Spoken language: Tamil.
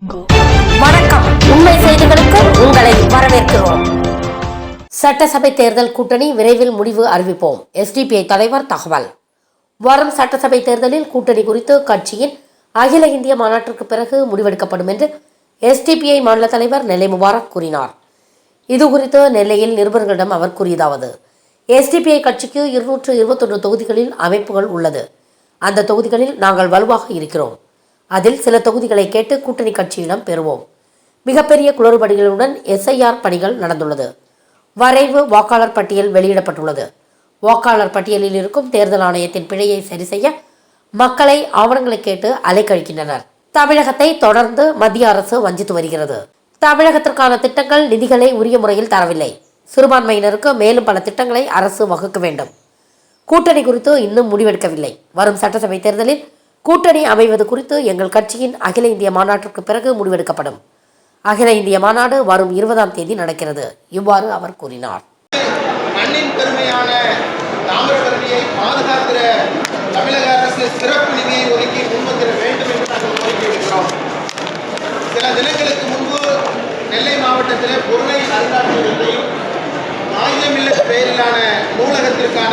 வணக்கம். உண்மை செய்திகளுக்கு உங்களை வரவேற்கிறோம். சட்டசபை தேர்தல் கூட்டணி விரைவில் முடிவு அறிவிப்போம். எஸ்டிபிஐ தலைவர் தகவல். வரும் சட்டசபை தேர்தலில் கூட்டணி குறித்து கட்சியின் அகில இந்திய மாநாட்டிற்கு பிறகு முடிவெடுக்கப்படும் என்று எஸ்டிபிஐ மாநில தலைவர் நெல்லை முபாரக் கூறினார். இது குறித்து நெல்லையில் நிருபர்களிடம் அவர் கூறியதாவது எஸ்டிபிஐ கட்சிக்கு இருநூற்று இருபத்தொன்று தொகுதிகளில் அமைப்புகள் உள்ளது. அந்த தொகுதிகளில் நாங்கள் வலுவாக இருக்கிறோம். அதில் சில தொகுதிகளை கேட்டு கூட்டணி கட்சியிடம் பெறுவோம். மிகப்பெரிய குளறுபடிகளுடன் எஸ்ஐஆர் பணிகள் நடந்துள்ளது. வரைவு வாக்காளர் பட்டியல் வெளியிடப்பட்டுள்ளது. வாக்காளர் பட்டியலில் இருக்கும் தேர்தல் ஆணையத்தின் பிழையை சரி செய்ய மக்களை ஆவணங்களை கேட்டு அலைக்கழிக்கின்றனர். தமிழகத்தை தொடர்ந்து மத்திய அரசு வஞ்சித்து வருகிறது. தமிழகத்திற்கான திட்டங்கள் நிதிகளை உரிய முறையில் தரவில்லை. சிறுபான்மையினருக்கு மேலும் பல திட்டங்களை அரசு வகுக்க வேண்டும். கூட்டணி குறித்து இன்னும் முடிவெடுக்கவில்லை. வரும் சட்டசபை தேர்தலில் கூட்டணி அமைவது குறித்து எங்கள் கட்சியின் அகில இந்திய மாநாட்டிற்கு பிறகு முடிவெடுக்கப்படும். அகில இந்திய மாநாடு வரும் இருபதாம் தேதி நடக்கிறது. இவ்வாறு அவர் கூறினார். மண்ணின் பெருமையான தாமிரபரணியை பாதுகாக்கிற தமிழக அரசு சிறப்பு நிதியை ஒதுக்கி முன்வந்திர வேண்டும் என்று நாங்கள் கோரிக்கை விடுக்கிறோம் சில தினங்களுக்கு முன்பு நெல்லை மாவட்டத்தில் பொருளை அருங்காட்சியகத்தையும் ஆயுதமில்ல பெயரிலான நூலகத்திற்கான